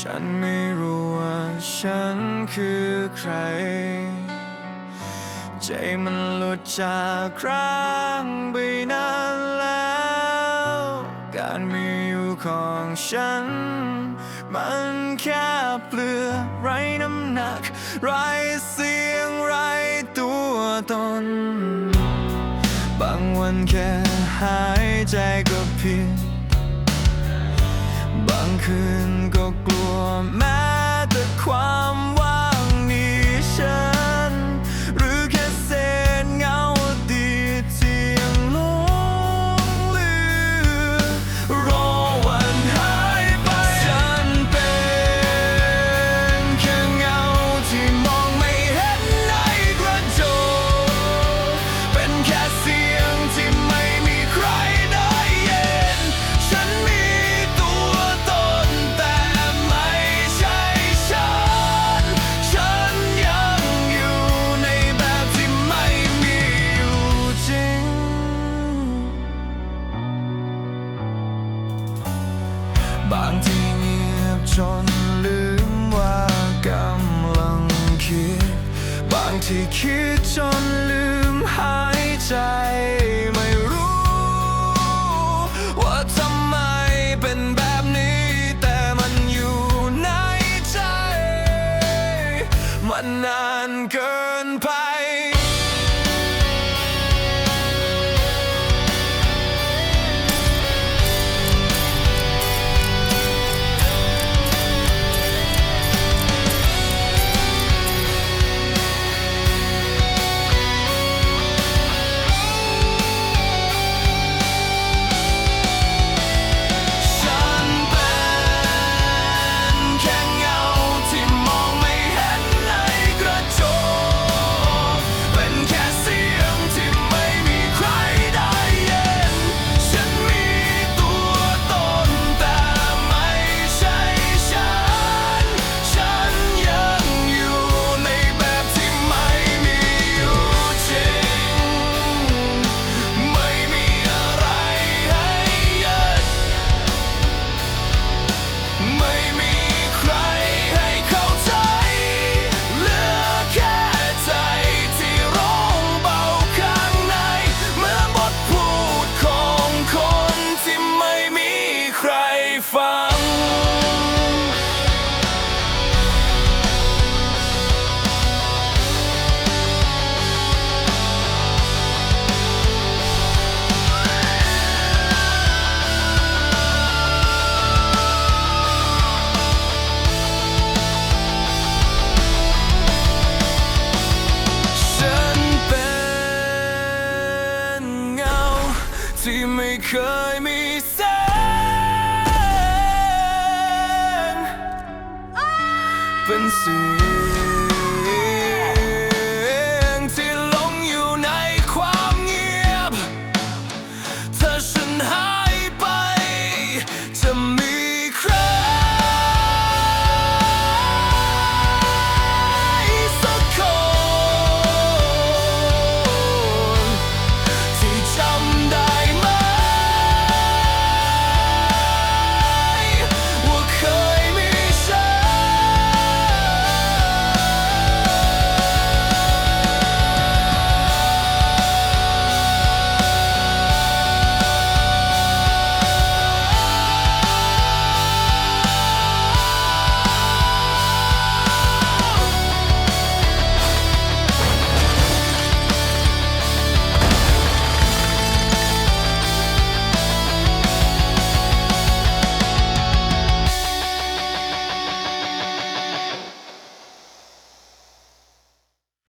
ฉันไม่รู้ว่าฉันคือใคร ใจมันหลุดจากคร่างไปนานแล้ว การมีอยู่ของฉัน มันแค่เปลือไร้น้ำหนัก ไร้เสียงไร้ตัวตน บางวันแค่หายใจก็เพียงบางคืนก็ บางทีเงียบจนลืมว่ากำลังคิด บางทีคิดจนลืม 可以